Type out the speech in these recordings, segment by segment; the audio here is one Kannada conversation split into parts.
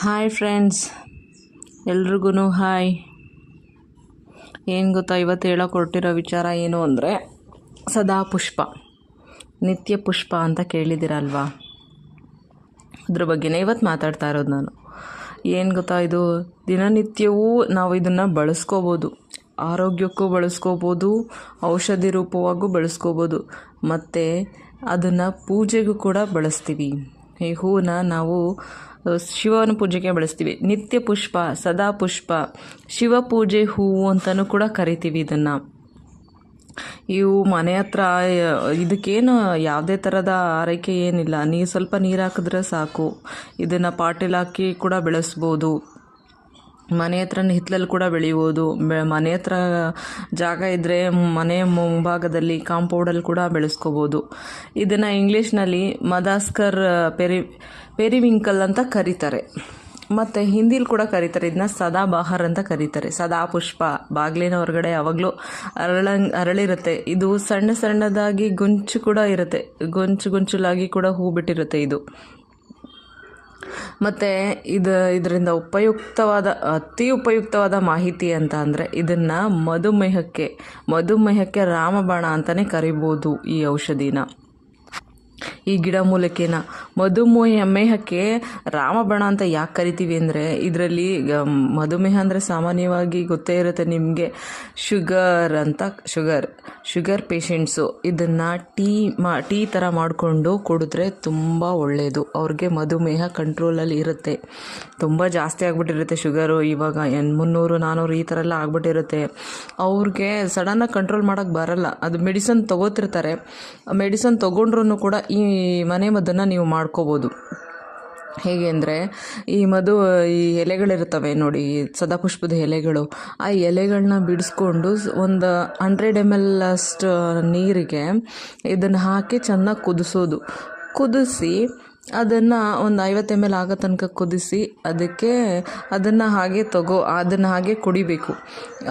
ಹಾಯ್ ಫ್ರೆಂಡ್ಸ್ ಎಲ್ರಿಗೂ ಹಾಯ್ ಏನು ಗೊತ್ತಾ, ಇವತ್ತು ಹೇಳೋಕೆ ಹೊರಟಿರೋ ವಿಚಾರ ಏನು ಅಂದರೆ, ಸದಾ ಪುಷ್ಪ, ನಿತ್ಯ ಪುಷ್ಪ ಅಂತ ಕೇಳಿದ್ದೀರಲ್ವಾ? ಅದ್ರ ಬಗ್ಗೆನೇ ಇವತ್ತು ಮಾತಾಡ್ತಾ ಇರೋದು ನಾನು. ಏನು ಗೊತ್ತಾ, ಇದು ದಿನನಿತ್ಯವೂ ನಾವು ಇದನ್ನು ಬಳಸ್ಕೋಬೋದು. ಆರೋಗ್ಯಕ್ಕೂ ಬಳಸ್ಕೋಬೋದು, ಔಷಧಿ ರೂಪವಾಗೂ ಬಳಸ್ಕೋಬೋದು. ಮತ್ತು ಅದನ್ನು ಪೂಜೆಗೂ ಕೂಡ ಬಳಸ್ತೀವಿ. ಈ ಹೂವನ್ನ ನಾವು ಶಿವನ ಪೂಜೆಗೆ ಬಳಸ್ತೀವಿ. ನಿತ್ಯ ಪುಷ್ಪ, ಸದಾ ಪುಷ್ಪ, ಶಿವ ಪೂಜೆ ಹೂವು ಅಂತಲೂ ಕೂಡ ಕರಿತೀವಿ ಇದನ್ನು. ಇವು ಮನೆ ಹತ್ರ, ಇದಕ್ಕೇನು ಯಾವುದೇ ಥರದ ಆರೈಕೆ ಏನಿಲ್ಲ. ನೀರು ಸ್ವಲ್ಪ ನೀರು ಹಾಕಿದ್ರೆ ಸಾಕು. ಇದನ್ನು ಪಾಟಿಲ್ ಹಾಕಿ ಕೂಡ ಬೆಳೆಸ್ಬೋದು. ಮನೆ ಹತ್ರ ಹಿತ್ತಲಲ್ಲಿ ಕೂಡ ಬೆಳಿಬೋದು. ಮನೆ ಹತ್ರ ಜಾಗ ಇದ್ದರೆ ಮನೆ ಮುಂಭಾಗದಲ್ಲಿ ಕಾಂಪೌಂಡಲ್ಲಿ ಕೂಡ ಬೆಳೆಸ್ಕೋಬೋದು. ಇದನ್ನು ಇಂಗ್ಲೀಷ್ನಲ್ಲಿ ಮದಾಸ್ಕರ್ ಪೆರಿ ಪೆರಿವಿಂಕಲ್ ಅಂತ ಕರೀತಾರೆ. ಮತ್ತು ಹಿಂದಿಲಿ ಕೂಡ ಕರೀತಾರೆ. ಇದನ್ನ ಸದಾಬಹಾರ್ ಅಂತ ಕರೀತಾರೆ. ಸದಾ ಪುಷ್ಪ. ಬಾಗಿಲಿನ ಹೊರಗಡೆ ಯಾವಾಗಲೂ ಅರಳ ಅರಳಿರುತ್ತೆ. ಇದು ಸಣ್ಣ ಸಣ್ಣದಾಗಿ ಗುಂಚು ಕೂಡ ಇರುತ್ತೆ. ಗೊಂಚು ಗುಂಚುಲಾಗಿ ಕೂಡ ಹೂ ಬಿಟ್ಟಿರುತ್ತೆ ಇದು. ಮತ್ತು ಇದು, ಇದರಿಂದ ಉಪಯುಕ್ತವಾದ, ಅತಿ ಉಪಯುಕ್ತವಾದ ಮಾಹಿತಿ ಅಂತ ಅಂದರೆ ಇದನ್ನು ಮಧುಮೇಹಕ್ಕೆ ಮಧುಮೇಹಕ್ಕೆ ರಾಮಬಾಣ ಅಂತಲೇ ಕರಿಬೋದು ಈ ಔಷಧಿನ. ಈ ಗಿಡಮೂಲಿಕೆನ ಮಧುಮೇಹ ಮೇಹಕ್ಕೆ ರಾಮಬಣ ಅಂತ ಯಾಕೆ ಕರಿತೀವಿ ಅಂದರೆ ಇದರಲ್ಲಿ ಮಧುಮೇಹ ಅಂದರೆ ಸಾಮಾನ್ಯವಾಗಿ ಗೊತ್ತೇ ಇರುತ್ತೆ ನಿಮಗೆ. ಶುಗರ್ ಅಂತ, ಶುಗರ್ ಶುಗರ್ ಪೇಷೆಂಟ್ಸು ಇದನ್ನು ಟೀ ಮಾ, ಟೀ ಥರ ಮಾಡಿಕೊಂಡು ಕುಡಿದ್ರೆ ತುಂಬ ಒಳ್ಳೆಯದು ಅವ್ರಿಗೆ ಮಧುಮೇಹ ಕಂಟ್ರೋಲಲ್ಲಿ ಇರುತ್ತೆ. ತುಂಬ ಜಾಸ್ತಿ ಆಗಿಬಿಟ್ಟಿರುತ್ತೆ ಶುಗರು, ಇವಾಗ ಏನು ಮುನ್ನೂರು ನಾನ್ನೂರು ಈ ಥರ ಎಲ್ಲ ಆಗ್ಬಿಟ್ಟಿರುತ್ತೆ. ಅವ್ರಿಗೆ ಸಡನ್ನಾಗಿ ಕಂಟ್ರೋಲ್ ಮಾಡೋಕ್ಕೆ ಬರಲ್ಲ. ಅದು ಮೆಡಿಸನ್ ತೊಗೋತಿರ್ತಾರೆ. ಮೆಡಿಸನ್ ತೊಗೊಂಡ್ರೂ ಕೂಡ ಈ ಮನೆ ಮದ್ದನ್ನು ನೀವು ಮಾಡ್ಕೋಬೋದು. ಹೇಗೆ ಅಂದರೆ, ಈ ಮದು ಈ ಎಲೆಗಳಿರ್ತವೆ ನೋಡಿ ಸದಾಪುಷ್ಪದ ಎಲೆಗಳು, ಆ ಎಲೆಗಳನ್ನ ಬಿಡಿಸ್ಕೊಂಡು ಒಂದು ಹಂಡ್ರೆಡ್ ಎಂ ಎಲ್ ಅಷ್ಟು ನೀರಿಗೆ ಇದನ್ನು ಹಾಕಿ ಚೆನ್ನಾಗಿ ಕುದಿಸೋದು. ಕುದಿಸಿ ಅದನ್ನು ಒಂದು ಐವತ್ತು ಎಂ ಎಲ್ ಆಗೋ ತನಕ ಕುದಿಸಿ ಅದಕ್ಕೆ ಅದನ್ನು ಹಾಗೆ ತಗೋ, ಅದನ್ನು ಹಾಗೆ ಕುಡಿಬೇಕು.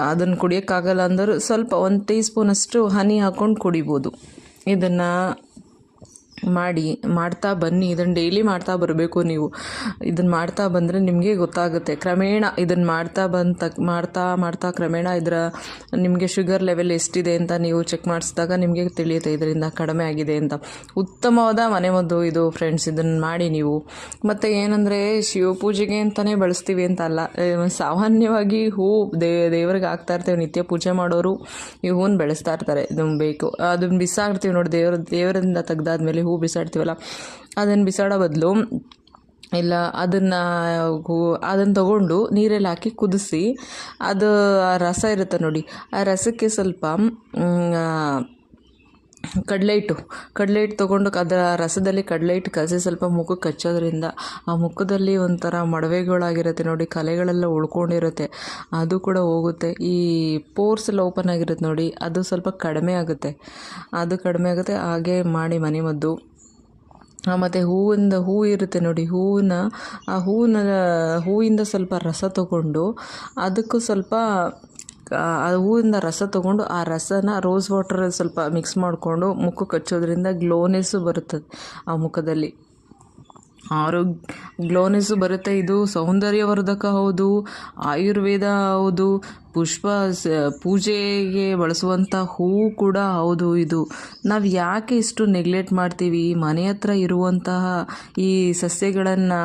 ಅದನ್ನು ಕುಡಿಯೋಕ್ಕಾಗಲ್ಲ ಅಂದರೂ ಸ್ವಲ್ಪ ಒಂದು ಟೀ ಸ್ಪೂನಷ್ಟು ಹನಿ ಹಾಕ್ಕೊಂಡು ಕುಡಿಬೋದು. ಇದನ್ನು ಮಾಡಿ, ಮಾಡ್ತಾ ಬನ್ನಿ ಇದನ್ನು ಡೈಲಿ ಮಾಡ್ತಾ ಬರಬೇಕು ನೀವು. ಇದನ್ನು ಮಾಡ್ತಾ ಬಂದರೆ ನಿಮಗೆ ಗೊತ್ತಾಗುತ್ತೆ. ಕ್ರಮೇಣ ಇದನ್ನು ಮಾಡ್ತಾ ಬಂದ ತಕ್, ಮಾಡ್ತಾ ಮಾಡ್ತಾ ಕ್ರಮೇಣ ಇದರ ನಿಮಗೆ ಶುಗರ್ ಲೆವೆಲ್ ಎಷ್ಟಿದೆ ಅಂತ ನೀವು ಚೆಕ್ ಮಾಡಿಸಿದಾಗ ನಿಮಗೆ ತಿಳಿಯುತ್ತೆ, ಇದರಿಂದ ಕಡಿಮೆ ಆಗಿದೆ ಅಂತ. ಉತ್ತಮವಾದ ಮನೆಮದ್ದು ಇದು ಫ್ರೆಂಡ್ಸ್ ಇದನ್ನು ಮಾಡಿ ನೀವು. ಮತ್ತು ಏನಂದರೆ, ಶಿವಪೂಜೆಗೆ ಅಂತಲೇ ಬಳಸ್ತೀವಿ ಅಂತ ಅಲ್ಲ. ಸಾಮಾನ್ಯವಾಗಿ ಹೂ ದೇ, ದೇವ್ರಿಗೆ ಹಾಕ್ತಾ ಇರ್ತೇವೆ, ನಿತ್ಯ ಪೂಜೆ ಮಾಡೋರು ಈ ಹೂವನ್ನು ಬೆಳೆಸ್ತಾ ಇರ್ತಾರೆ. ಇದನ್ನು ಬೇಕು ಅದನ್ನು ಬಿಸಾಡ್ತೀವಿ ನೋಡಿ ದೇವ್ರ, ದೇವರಿಂದ ತೆಗ್ದಾದ್ಮೇಲೆ ಬಿಸಾಡ್ತೀವಲ್ಲ, ಅದನ್ನು ಬಿಸಾಡೋ ಬದಲು ಇಲ್ಲ ಅದನ್ನು ಹೂ, ಅದನ್ನು ತಗೊಂಡು ನೀರಲ್ಲಿ ಹಾಕಿ ಕುದಿಸಿ ಅದು ರಸ ಇರುತ್ತೆ ನೋಡಿ, ಆ ರಸಕ್ಕೆ ಸ್ವಲ್ಪ ಕಡಲೆ ಹಿಟ್ಟು. ಕಡಲೆ ಹಿಟ್ಟು ತೊಗೊಂಡು ಅದರ ರಸದಲ್ಲಿ ಕಡಲೆ ಹಿಟ್ಟು ಕಲಸಿ ಸ್ವಲ್ಪ ಮುಖಕ್ಕೆ ಹಚ್ಚೋದ್ರಿಂದ ಆ ಮುಖದಲ್ಲಿ ಒಂಥರ ಮಡವೆಗಳಾಗಿರುತ್ತೆ ನೋಡಿ, ಕಲೆಗಳೆಲ್ಲ ಉಳ್ಕೊಂಡಿರುತ್ತೆ. ಅದು ಕೂಡ ಹೋಗುತ್ತೆ. ಈ ಪೋರ್ಸ್ ಎಲ್ಲ ಓಪನ್ ಆಗಿರುತ್ತೆ ನೋಡಿ, ಅದು ಸ್ವಲ್ಪ ಕಡಿಮೆ ಆಗುತ್ತೆ. ಅದು ಕಡಿಮೆ ಆಗುತ್ತೆ. ಹಾಗೆ ಮಾಡಿ ಮನೆಮದ್ದು ಮತ್ತು ಹೂವಿಂದ ಹೂ ಇರುತ್ತೆ ನೋಡಿ, ಹೂವಿನ, ಆ ಹೂವಿನ, ಹೂವಿಂದ ಸ್ವಲ್ಪ ರಸ ತಗೊಂಡು ಅದಕ್ಕೂ ಸ್ವಲ್ಪ ಆ ಹೂವಿಂದ ರಸ ತೊಗೊಂಡು ಆ ರಸನ ರೋಸ್ ವಾಟರ್ ಸ್ವಲ್ಪ ಮಿಕ್ಸ್ ಮಾಡಿಕೊಂಡು ಮುಖಕ್ಕೆ ಹಚ್ಚೋದ್ರಿಂದ ಗ್ಲೋನೆಸ್ಸು ಬರುತ್ತದೆ ಆ ಮುಖದಲ್ಲಿ. ಆರೋಗ್ಯ ಗ್ಲೋನೆಸ್ಸು ಬರುತ್ತೆ. ಇದು ಸೌಂದರ್ಯವರ್ಧಕ ಹೌದು, ಆಯುರ್ವೇದ ಹೌದು ಪುಷ್ಪ ಪೂಜೆಗೆ ಬಳಸುವಂಥ ಹೂವು ಕೂಡ ಹೌದು ಇದು. ನಾವು ಯಾಕೆ ಇಷ್ಟು ನೆಗ್ಲೆಕ್ಟ್ ಮಾಡ್ತೀವಿ? ಮನೆ ಹತ್ರ ಇರುವಂತಹ ಈ ಸಸ್ಯಗಳನ್ನು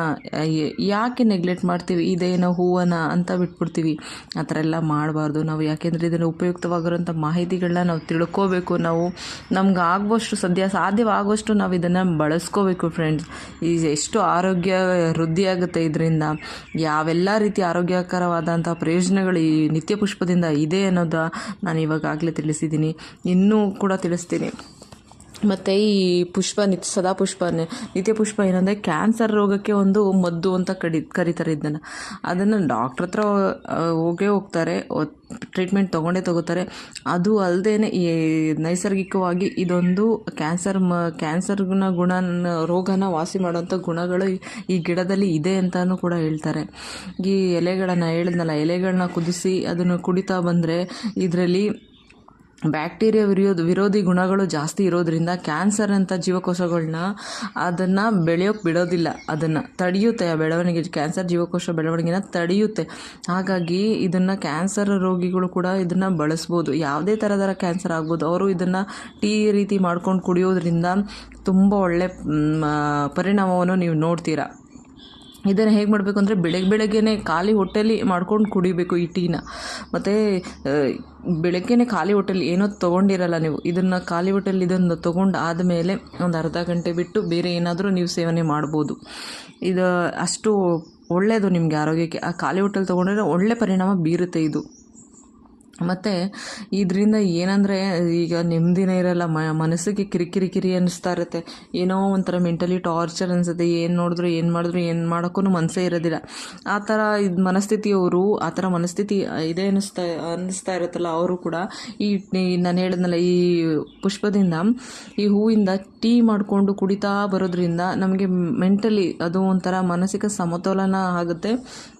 ಯಾಕೆ ನೆಗ್ಲೆಕ್ಟ್ ಮಾಡ್ತೀವಿ? ಇದೇನೋ ಹೂವನ ಅಂತ ಬಿಟ್ಬಿಡ್ತೀವಿ. ಆ ಥರ ಎಲ್ಲ ಮಾಡಬಾರ್ದು. ನಾವು ಯಾಕೆಂದರೆ ಇದನ್ನು ಉಪಯುಕ್ತವಾಗಿರೋಂಥ ಮಾಹಿತಿಗಳನ್ನ ನಾವು ತಿಳ್ಕೋಬೇಕು. ನಾವು ನಮ್ಗೆ ಆಗುವಷ್ಟು ಸದ್ಯ ಸಾಧ್ಯವಾಗುವಷ್ಟು ನಾವು ಇದನ್ನು ಬಳಸ್ಕೋಬೇಕು ಫ್ರೆಂಡ್ಸ್ ಈ ಎಷ್ಟು ಆರೋಗ್ಯ ವೃದ್ಧಿಯಾಗುತ್ತೆ ಇದರಿಂದ. ಯಾವೆಲ್ಲ ರೀತಿ ಆರೋಗ್ಯಕರವಾದಂಥ ಪ್ರಯೋಜನಗಳು ಈ ನಿತ್ಯ ಪುಷ್ಪದಿಂದ ಇದೆ ಅನ್ನೋದ ನಾನು ಇವಾಗಾಗಲೇ ತಿಳಿಸಿದ್ದೀನಿ. ಇನ್ನೂ ಕೂಡ ತಿಳಿಸ್ತೀನಿ. ಮತ್ತು ಈ ಪುಷ್ಪ, ನಿತ್, ಸದಾ ಪುಷ್ಪ ನಿತ್ಯ ಪುಷ್ಪ ಏನಂದರೆ ಕ್ಯಾನ್ಸರ್ ರೋಗಕ್ಕೆ ಒಂದು ಮದ್ದು ಅಂತ ಕಡಿ, ಕರೀತಾರೆ ಇದನ್ನು. ಅದನ್ನು ಡಾಕ್ಟ್ರ್ ಹತ್ರ ಹೋಗೇ ಹೋಗ್ತಾರೆ ಟ್ರೀಟ್ಮೆಂಟ್ ತೊಗೊಂಡೇ ತಗೋತಾರೆ. ಅದು ಅಲ್ಲದೇನೆ ಈ ನೈಸರ್ಗಿಕವಾಗಿ ಇದೊಂದು ಕ್ಯಾನ್ಸರ್ ಮ, ಕ್ಯಾನ್ಸರ್ನ ಗುಣ ರೋಗನ ವಾಸಿ ಮಾಡೋಂಥ ಗುಣಗಳು ಈ ಗಿಡದಲ್ಲಿ ಇದೆ ಅಂತಲೂ ಕೂಡ ಹೇಳ್ತಾರೆ. ಈ ಎಲೆಗಳನ್ನು ಹೇಳಿದ್ನಲ್ಲ, ಎಲೆಗಳನ್ನ ಕುದಿಸಿ ಅದನ್ನು ಕುಡಿತಾ ಬಂದರೆ ಇದರಲ್ಲಿ ಬ್ಯಾಕ್ಟೀರಿಯಾ ವಿರೋಧ, ವಿರೋಧಿ ಗುಣಗಳು ಜಾಸ್ತಿ ಇರೋದ್ರಿಂದ ಕ್ಯಾನ್ಸರ್ ಅಂತ ಜೀವಕೋಶಗಳನ್ನ ಅದನ್ನು ಬೆಳೆಯೋಕೆ ಬಿಡೋದಿಲ್ಲ. ಅದನ್ನು ತಡೆಯುತ್ತೆ, ಆ ಬೆಳವಣಿಗೆ, ಕ್ಯಾನ್ಸರ್ ಜೀವಕೋಶ ಬೆಳವಣಿಗೆನ ತಡೆಯುತ್ತೆ. ಹಾಗಾಗಿ ಇದನ್ನು ಕ್ಯಾನ್ಸರ್ ರೋಗಿಗಳು ಕೂಡ ಇದನ್ನು ಬಳಸ್ಬೋದು. ಯಾವುದೇ ಥರದ ಕ್ಯಾನ್ಸರ್ ಆಗ್ಬೋದು. ಅವರು ಇದನ್ನು ಟೀ ರೀತಿ ಮಾಡ್ಕೊಂಡು ಕುಡಿಯೋದ್ರಿಂದ ತುಂಬ ಒಳ್ಳೆ ಪರಿಣಾಮವನ್ನು ನೀವು ನೋಡ್ತೀರಾ. ಇದನ್ನು ಹೇಗೆ ಮಾಡಬೇಕು ಅಂದರೆ ಬೆಳಗ್ಗೆ ಬೆಳಗ್ಗೆನೆ ಖಾಲಿ ಹೊಟ್ಟೆಲಿ ಮಾಡ್ಕೊಂಡು ಕುಡಿಬೇಕು ಈ ಟೀನ. ಮತ್ತು ಬೆಳಗ್ಗೆನೆ ಖಾಲಿ ಹೊಟ್ಟೆಲಿ ಏನೋ ತೊಗೊಂಡಿರಲ್ಲ ನೀವು, ಇದನ್ನು ಖಾಲಿ ಹೊಟ್ಟೆಲಿ ಇದನ್ನು ತೊಗೊಂಡು ಆದಮೇಲೆ ಒಂದು ಅರ್ಧ ಗಂಟೆ ಬಿಟ್ಟು ಬೇರೆ ಏನಾದರೂ ನೀವು ಸೇವನೆ ಮಾಡ್ಬೋದು. ಇದು ಅಷ್ಟು ಒಳ್ಳೆಯದು ನಿಮಗೆ ಆರೋಗ್ಯಕ್ಕೆ. ಆ ಖಾಲಿ ಹೊಟ್ಟೆಲಿ ತೊಗೊಂಡ್ರೆ ಒಳ್ಳೆ ಪರಿಣಾಮ ಬೀರುತ್ತೆ ಇದು. ಮತ್ತು ಇದರಿಂದ ಏನಂದರೆ ಈಗ ನೆಮ್ಮದಿನೇ ಇರಲ್ಲ ಮನಸ್ಸಿಗೆ ಕಿರಿಕಿರಿ ಕಿರಿ ಅನ್ನಿಸ್ತಾ ಇರುತ್ತೆ. ಏನೋ ಒಂಥರ ಮೆಂಟಲಿ ಟಾರ್ಚರ್ ಅನಿಸುತ್ತೆ. ಏನು ನೋಡಿದ್ರು, ಏನು ಮಾಡಿದ್ರು, ಏನು ಮಾಡೋಕ್ಕೂ ಮನಸ್ಸೇ ಇರೋದಿಲ್ಲ. ಆ ಥರ ಇದು ಮನಸ್ಥಿತಿಯವರು, ಆ ಥರ ಮನಸ್ಥಿತಿ ಇದೆ ಅನ್ನಿಸ್ತಾ ಅನ್ನಿಸ್ತಾ ಇರುತ್ತಲ್ಲ ಅವರು ಕೂಡ. ಈ ನಾನು ಹೇಳಿದ್ನಲ್ಲ, ಈ ಪುಷ್ಪದಿಂದ, ಈ ಹೂವಿಂದ ಟೀ ಮಾಡಿಕೊಂಡು ಕುಡಿತಾ ಬರೋದ್ರಿಂದ ನಮಗೆ ಮೆಂಟಲಿ ಅದು ಒಂಥರ ಮಾನಸಿಕ ಸಮತೋಲನ ಆಗುತ್ತೆ.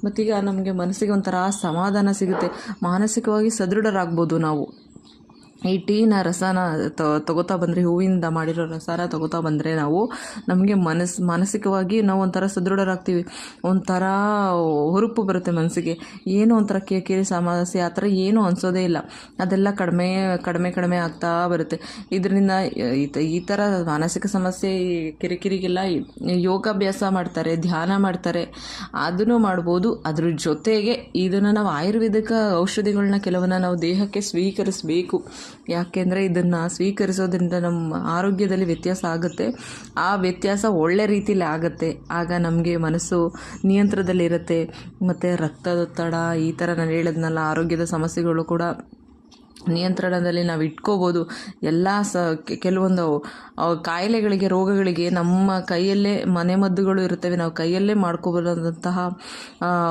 ಮತ್ತೀಗ ನಮಗೆ ಮನಸ್ಸಿಗೆ ಒಂಥರ ಸಮಾಧಾನ ಸಿಗುತ್ತೆ. ಮಾನಸಿಕವಾಗಿ ಸದೃಢರಾಗ್ಬೋದು ನಾವು. ಈ ಟೀನ ರಸನ ತಗೋತಾ ಬಂದರೆ, ಹೂವಿಂದ ಮಾಡಿರೋ ರಸನ ತಗೋತಾ ಬಂದರೆ ನಾವು ನಮಗೆ ಮನಸ್, ಮಾನಸಿಕವಾಗಿ ನಾವು ಒಂಥರ ಸದೃಢರಾಗ್ತೀವಿ. ಒಂಥರ ಹುರುಪು ಬರುತ್ತೆ ಮನಸ್ಸಿಗೆ. ಏನು ಒಂಥರ ಕಿರಿಕಿರಿ ಸಮಸ್ಯೆ, ಆ ಥರ ಏನೂ ಅನಿಸೋದೇ ಇಲ್ಲ. ಅದೆಲ್ಲ ಕಡಿಮೆ ಕಡಿಮೆ ಕಡಿಮೆ ಆಗ್ತಾ ಬರುತ್ತೆ. ಇದರಿಂದ ಈ ಥರ ಮಾನಸಿಕ ಸಮಸ್ಯೆ, ಕಿರಿಕಿರಿಗೆಲ್ಲ ಯೋಗಾಭ್ಯಾಸ ಮಾಡ್ತಾರೆ, ಧ್ಯಾನ ಮಾಡ್ತಾರೆ. ಅದನ್ನು ಮಾಡ್ಬೋದು. ಅದ್ರ ಜೊತೆಗೆ ಇದನ್ನು ನಾವು ಆಯುರ್ವೇದಿಕ ಔಷಧಿಗಳನ್ನ ಕೆಲವನ್ನ ನಾವು ದೇಹಕ್ಕೆ ಸ್ವೀಕರಿಸಬೇಕು. ಯಾಕೆಂದರೆ ಇದನ್ನು ಸ್ವೀಕರಿಸೋದ್ರಿಂದ ನಮ್ಮ ಆರೋಗ್ಯದಲ್ಲಿ ವ್ಯತ್ಯಾಸ ಆಗುತ್ತೆ. ಆ ವ್ಯತ್ಯಾಸ ಒಳ್ಳೆ ರೀತಿಯಲ್ಲಿ ಆಗುತ್ತೆ. ಆಗ ನಮಗೆ ಮನಸ್ಸು ನಿಯಂತ್ರಣದಲ್ಲಿರುತ್ತೆ. ಮತ್ತು ರಕ್ತದೊತ್ತಡ ಈ ಥರ ನಾನು ಹೇಳಿದ್ನಲ್ಲ, ಆರೋಗ್ಯದ ಸಮಸ್ಯೆಗಳು ಕೂಡ ನಿಯಂತ್ರಣದಲ್ಲಿ ನಾವು ಇಟ್ಕೋಬೋದು. ಎಲ್ಲ ಸ ಕೆಲವೊಂದು ಕಾಯಿಲೆಗಳಿಗೆ, ರೋಗಗಳಿಗೆ ನಮ್ಮ ಕೈಯಲ್ಲೇ ಮನೆಮದ್ದುಗಳು ಇರುತ್ತವೆ. ನಾವು ಕೈಯಲ್ಲೇ ಮಾಡ್ಕೋಬೋದಾದಂತಹ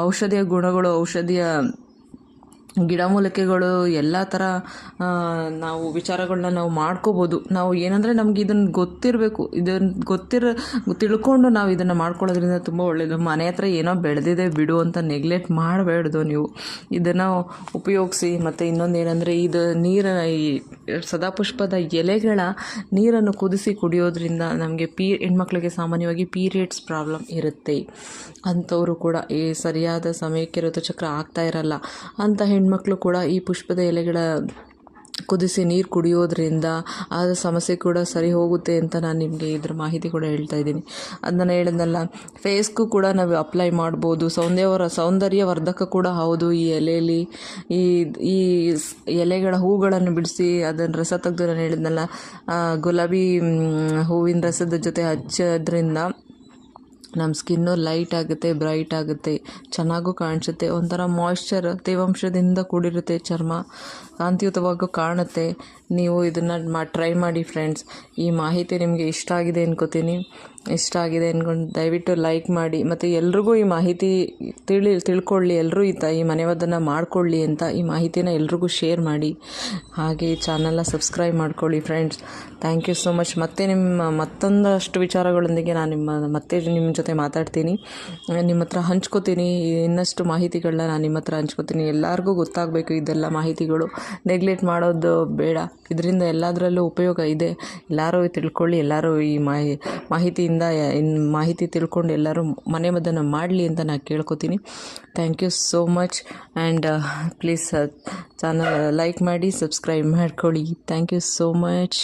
ಔಷಧಿಯ ಗುಣಗಳು, ಔಷಧಿಯ ಗಿಡಮೂಲಿಕೆಗಳು ಎಲ್ಲ ಥರ ನಾವು ವಿಚಾರಗಳನ್ನ ನಾವು ಮಾಡ್ಕೋಬೋದು. ನಾವು ಏನಂದರೆ ನಮ್ಗೆ ಇದನ್ನು ಗೊತ್ತಿರಬೇಕು. ಇದನ್ನು ಗೊತ್ತಿರ, ತಿಳ್ಕೊಂಡು ನಾವು ಇದನ್ನು ಮಾಡ್ಕೊಳ್ಳೋದ್ರಿಂದ ತುಂಬ ಒಳ್ಳೆಯದು ಮನೆ ಹತ್ರ ಏನೋ ಬೆಳೆದಿದೆ ಬಿಡು ಅಂತ ನೆಗ್ಲೆಕ್ಟ್ ಮಾಡಬೇಡ್ದು ನೀವು. ಇದನ್ನು ಉಪಯೋಗಿಸಿ, ಮತ್ತು ಇನ್ನೊಂದು ಏನಂದರೆ ಇದು ನೀರ, ಈ ಸದಾಪುಷ್ಪದ ಎಲೆಗಳ ನೀರನ್ನು ಕುದಿಸಿ ಕುಡಿಯೋದ್ರಿಂದ ನಮಗೆ ಪೀ, ಹೆಣ್ಮಕ್ಳಿಗೆ ಸಾಮಾನ್ಯವಾಗಿ ಪೀರಿಯಡ್ಸ್ ಪ್ರಾಬ್ಲಮ್ ಇರುತ್ತೆ. ಅಂಥವರು ಕೂಡ ಈ ಸರಿಯಾದ ಸಮಯಕ್ಕೆ ಋತುಚಕ್ರ ಆಗ್ತಾ ಇರಲ್ಲ. ಅಂಥ ಹೆಣ್ಮಕ್ಳು ಕೂಡ ಈ ಪುಷ್ಪದ ಎಲೆಗಳ ಕುದಿಸಿ ನೀರು ಕುಡಿಯೋದ್ರಿಂದ ಆದ ಸಮಸ್ಯೆ ಕೂಡ ಸರಿ ಹೋಗುತ್ತೆ ಅಂತ ನಾನು ನಿಮಗೆ ಇದ್ರ ಮಾಹಿತಿ ಕೂಡ ಹೇಳ್ತಾ ಇದ್ದೀನಿ. ಅದನ್ನು ಹೇಳಿದ್ನಲ್ಲ ಫೇಸ್ಗೂ ಕೂಡ ನಾವು ಅಪ್ಲೈ ಮಾಡ್ಬೋದು. ಸೌಂದರ್ಯವರ, ಸೌಂದರ್ಯವರ್ಧಕ ಕೂಡ ಹೌದು. ಈ ಎಲೆಯಲ್ಲಿ ಈ ಈ ಎಲೆಗಳ ಹೂಗಳನ್ನು ಬಿಡಿಸಿ ಅದನ್ನು ರಸ ತೆಗೆದು ನಾನು ಹೇಳಿದ್ನಲ್ಲ ಗುಲಾಬಿ ಹೂವಿನ ರಸದ ಜೊತೆ ಹಚ್ಚೋದ್ರಿಂದ ನಮ್ಮ ಸ್ಕಿನ್ನು ಲೈಟ್ ಆಗುತ್ತೆ ಬ್ರೈಟ್ ಆಗುತ್ತೆ ಚೆನ್ನಾಗೂ ಕಾಣಿಸುತ್ತೆ. ಒಂಥರ ಮಾಯ್ಶ್ಚರ್ ತೇವಾಂಶದಿಂದ ಕೂಡಿರುತ್ತೆ ಚರ್ಮ. ಕಾಂತಿಯುತವಾಗೂ ಕಾಣುತ್ತೆ. ನೀವು ಇದನ್ನು ಮಾ ಟ್ರೈ ಮಾಡಿ ಫ್ರೆಂಡ್ಸ್ ಈ ಮಾಹಿತಿ ನಿಮಗೆ ಇಷ್ಟ ಆಗಿದೆ ಅನ್ಕೋತೀನಿ. ಇಷ್ಟ ಆಗಿದೆ ಅಂದ್ಕೊಂಡು ದಯವಿಟ್ಟು ಲೈಕ್ ಮಾಡಿ. ಮತ್ತು ಎಲ್ರಿಗೂ ಈ ಮಾಹಿತಿ ತಿಳಿ, ತಿಳ್ಕೊಳ್ಳಿ. ಎಲ್ಲರೂ ಈ ತ, ಈ ಮಾಡಿಕೊಳ್ಳಿ ಅಂತ ಈ ಮಾಹಿತಿನ ಎಲ್ರಿಗೂ ಶೇರ್ ಮಾಡಿ. ಹಾಗೆ ಈ ಚಾನಲ್ನ ಸಬ್ಸ್ಕ್ರೈಬ್ ಮಾಡ್ಕೊಳ್ಳಿ friends thank you so much ಮತ್ತೆ ನಿಮ್ಮ ಮತ್ತೊಂದಷ್ಟು ವಿಚಾರಗಳೊಂದಿಗೆ ನಾನು ನಿಮ್ಮ, ಮತ್ತೆ ನಿಮ್ಮ ಜೊತೆ ಮಾತಾಡ್ತೀನಿ. ನಿಮ್ಮ ಹತ್ರ ಹಂಚ್ಕೋತೀನಿ. ಇನ್ನಷ್ಟು ಮಾಹಿತಿಗಳನ್ನ ನಾನು ನಿಮ್ಮ ಹತ್ರ ಹಂಚ್ಕೋತೀನಿ. ಎಲ್ಲರಿಗೂ ಗೊತ್ತಾಗಬೇಕು ಇದೆಲ್ಲ ಮಾಹಿತಿಗಳು. ನೆಗ್ಲೆಕ್ಟ್ ಮಾಡೋದು ಬೇಡ. ಇದರಿಂದ ಎಲ್ಲದರಲ್ಲೂ ಉಪಯೋಗ ಇದೆ. ಎಲ್ಲರೂ ತಿಳ್ಕೊಳ್ಳಿ, ಎಲ್ಲರೂ ಈ ಮಾಹಿ, ಮಾಹಿತಿಯಿಂದ ಇನ್ನು ಮಾಹಿತಿ ತಿಳ್ಕೊಂಡು ಎಲ್ಲರೂ ಮನೆ ಮದ್ದನ್ನು ಮಾಡಲಿ ಅಂತ ನಾನು ಕೇಳ್ಕೊತೀನಿ. Thank you so much and please channel like ಮಾಡಿ ಸಬ್ಸ್ಕ್ರೈಬ್ ಮಾಡ್ಕೊಳ್ಳಿ. Thank you so much